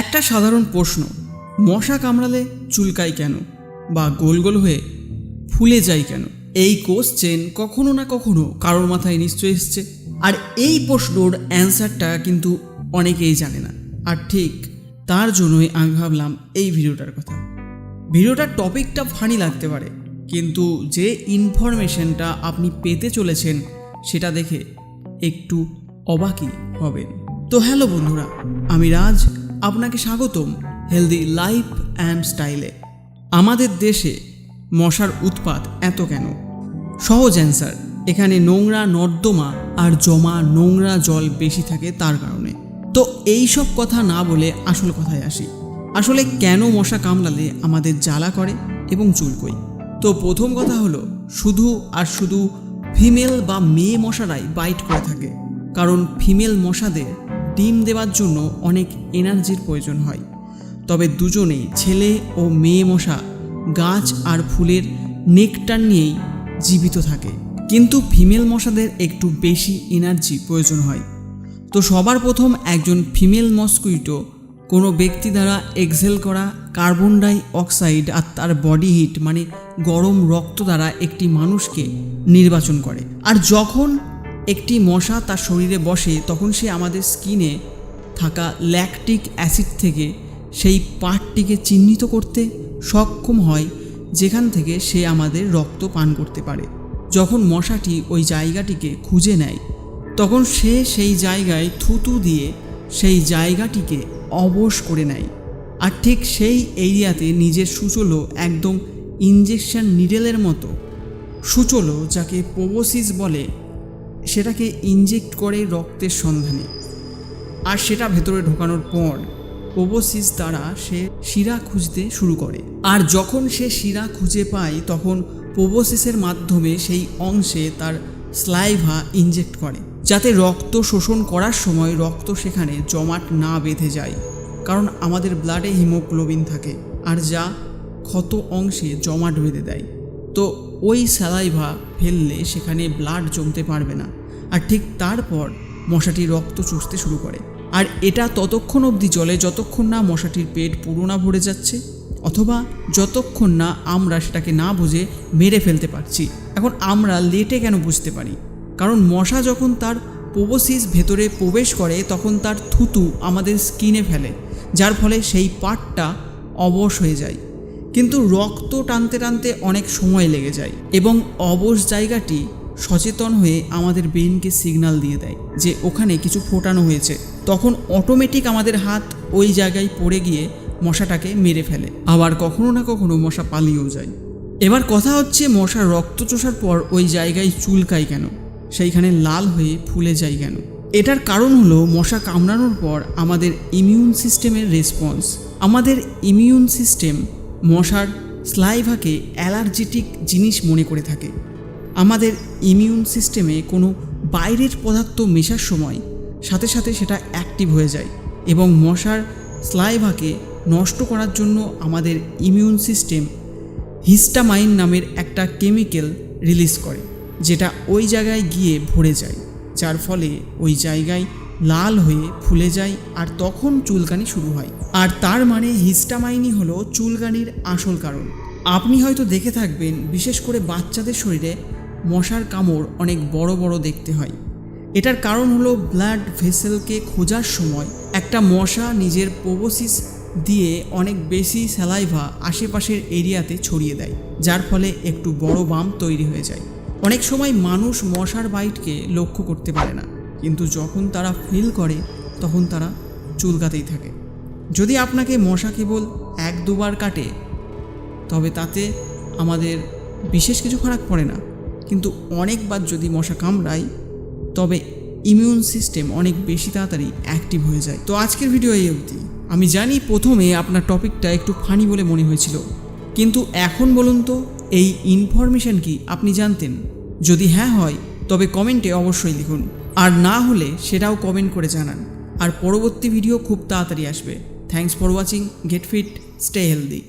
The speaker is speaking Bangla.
একটা সাধারণ প্রশ্ন, মশা কামড়ালে চুলকায় কেন বা গোল গোল হয়ে ফুলে যায় কেন? এই কোশ্চেন কখনো না কখনো কারোর মাথায় নিশ্চয় এসছে। আর এই প্রশ্নর অ্যান্সারটা কিন্তু অনেকেই জানে না। আর ঠিক তার জন্যই আমি ভাবলাম এই ভিডিওটার কথা। ভিডিওটার টপিকটা ফানি লাগতে পারে, কিন্তু যে ইনফরমেশনটা আপনি পেতে চলেছেন সেটা দেখে একটু অবাকই হবেন। তো হ্যালো বন্ধুরা, আমি রাজ আপনাকে স্বাগতম হেলদি লাইফ অ্যান্ড স্টাইলে। আমাদের দেশে মশার উৎপাত এত কেন? সহজ অ্যান্সার, এখানে নোংরা নর্দমা আর জমা নোংরা জল বেশি থাকে তার কারণে। তো এই সব কথা না বলে আসল কথায় আসি। আসলে কেন মশা কামড়ালে আমাদের জ্বালা করে এবং চুলকই তো প্রথম কথা হলো, শুধু আর শুধু ফিমেল বা মেয়ে মশারাই বাইট করে থাকে। কারণ ফিমেল মশাদের ডিম দেওয়ার জন্য অনেক এনার্জির প্রয়োজন হয়। তবে দুজনেই ছেলে ও মেয়ে মশা, গাছ আর ফুলের নেকটার নিয়েই জীবিত থাকে। কিন্তু ফিমেল মশাদের একটু বেশি এনার্জি প্রয়োজন হয়। তো সবার প্রথম একজন ফিমেল মস্কুইটো কোনো ব্যক্তি দ্বারা এক্সেল করা কার্বন ডাই অক্সাইড আর তার বডি হিট মানে গরম রক্ত দ্বারা একটি মানুষকে নির্বাচন করে। আর যখন একটি মশা তার শরীরে বসে, তখন সে আমাদের স্কিনে থাকা ল্যাকটিক অ্যাসিড থেকে সেই পার্টটিকে চিহ্নিত করতে সক্ষম হয়, যেখান থেকে সে আমাদের রক্ত পান করতে পারে। যখন মশাটি ওই জায়গাটিকে খুঁজে নেয়, তখন সে সেই জায়গায় থুতু দিয়ে সেই জায়গাটিকে অবশ করে নেয়। আর ঠিক সেই এরিয়াতে নিজের সূচলো একদম ইঞ্জেকশন নিডেলের মতো সূচলো, যাকে পোবোসিস বলে সেটাকে ইনজেক্ট করে রক্তের সন্ধানে। আর সেটা ভেতরে ঢোকানোর পর ওবোসিস দ্বারা সে শিরা খুঁজতে শুরু করে। আর যখন সে শিরা খুঁজে পায়, তখন পোবোসিসের মাধ্যমে সেই অংশে তার স্লাইভা ইনজেক্ট করে। যাতে রক্ত শোষণ করার সময় রক্ত সেখানে জমাট না বেঁধে যায়। কারণ আমাদের ব্লাডে হিমোগ্লোবিন থাকে, আর যা ক্ষত অংশে জমাট বেঁধে দেয়। তো ওই স্যালাইভা ফেললে সেখানে ব্লাড জমতে পারবে না। আর ঠিক তারপর মশাটি রক্ত চুষতে শুরু করে। আর এটা ততক্ষণ অবধি চলে যতক্ষণ না মশাটির পেট পুরো না ভরে যাচ্ছে, অথবা যতক্ষণ না আমরা সেটাকে না বুঝে মেরে ফেলতে পারছি। এখন আমরা লেটে কেন বুঝতে পারি? কারণ মশা যখন তার পোবোসিস ভেতরে প্রবেশ করে, তখন তার থুতু আমাদের স্কিনে ফেলে, যার ফলে সেই পার্টটা অবশ হয়ে যায়। কিন্তু রক্ত টানতে টানতে অনেক সময় লেগে যায় এবং অবশ জায়গাটি সচেতন হয়ে আমাদের ব্রেনকে সিগন্যাল দিয়ে দেয় যে ওখানে কিছু ফোটানো হয়েছে। তখন অটোমেটিক আমাদের হাত ওই জায়গায় পড়ে গিয়ে মশাটাকে মেরে ফেলে। আবার কখনো না কখনো মশা পালিয়েও যায়। এবার কথা হচ্ছে মশা রক্ত চোষার পর ওই জায়গায় চুলকায় কেন? সেইখানে লাল হয়ে ফুলে যায় কেন? এটার কারণ হলো মশা কামড়ানোর পর আমাদের ইমিউন সিস্টেমের রেসপন্স আমাদের ইমিউন সিস্টেম মশার স্লাইভাকে অ্যালার্জেটিক জিনিস মনে করে থাকে। আমাদের ইমিউন সিস্টেমে কোনো বাইরের পদার্থ মেশার সময় সাথে সাথে সেটা অ্যাক্টিভ হয়ে যায় এবং মশার স্লাইভাকে নষ্ট করার জন্য আমাদের ইমিউন সিস্টেম হিস্টামাইন নামের একটা কেমিক্যাল রিলিজ করে, যেটা ওই জায়গায় গিয়ে ভরে যায়, যার ফলে ওই জায়গায় লাল হয়ে ফুলে যায় আর তখন চুলকানি শুরু হয়। আর তার মানে হিস্টামাইনই হলো চুলকানির আসল কারণ। আপনি হয়তো দেখে থাকবেন, বিশেষ করে বাচ্চাদের শরীরে মশার কামড় অনেক বড় বড় দেখতে হয়। এটার কারণ হলো ব্লাড ভেসেলকে খোঁজার সময় একটা মশা নিজের পোবোসিস দিয়ে অনেক বেশি স্যালাইভা আশেপাশের এরিয়াতে ছড়িয়ে দেয়, যার ফলে একটু বড় বাম তৈরি হয়ে যায়। অনেক সময় মানুষ মশার বাইটকে লক্ষ্য করতে পারে না। কিন্তু যখন তারা ফিল করে, তখন তারা চুলকাতেই থাকে। যদি আপনাকে মশা কেবল এক দুবার কাটে, তবে তাতে আমাদের বিশেষ কিছু ফারাক পড়ে না। কিন্তু অনেকবার যদি মশা কামড়ায়, তবে ইমিউন সিস্টেম অনেক বেশি তাড়াতাড়ি অ্যাক্টিভ হয়ে যায়। তো আজকের ভিডিও এই অবধি। আমি জানি প্রথমে আপনার টপিকটা একটু ফানি বলে মনে হয়েছিল। কিন্তু এখন বলুন তো, এই ইনফরমেশন কি আপনি জানতেন? যদি হ্যাঁ হয়, তবে কমেন্টে অবশ্যই লিখুন। আর না হলে সেটাও কমেন্ট করে জানান। আর পরবর্তী ভিডিও খুব তাড়াতাড়ি আসবে। Thanks for watching get fit stay healthy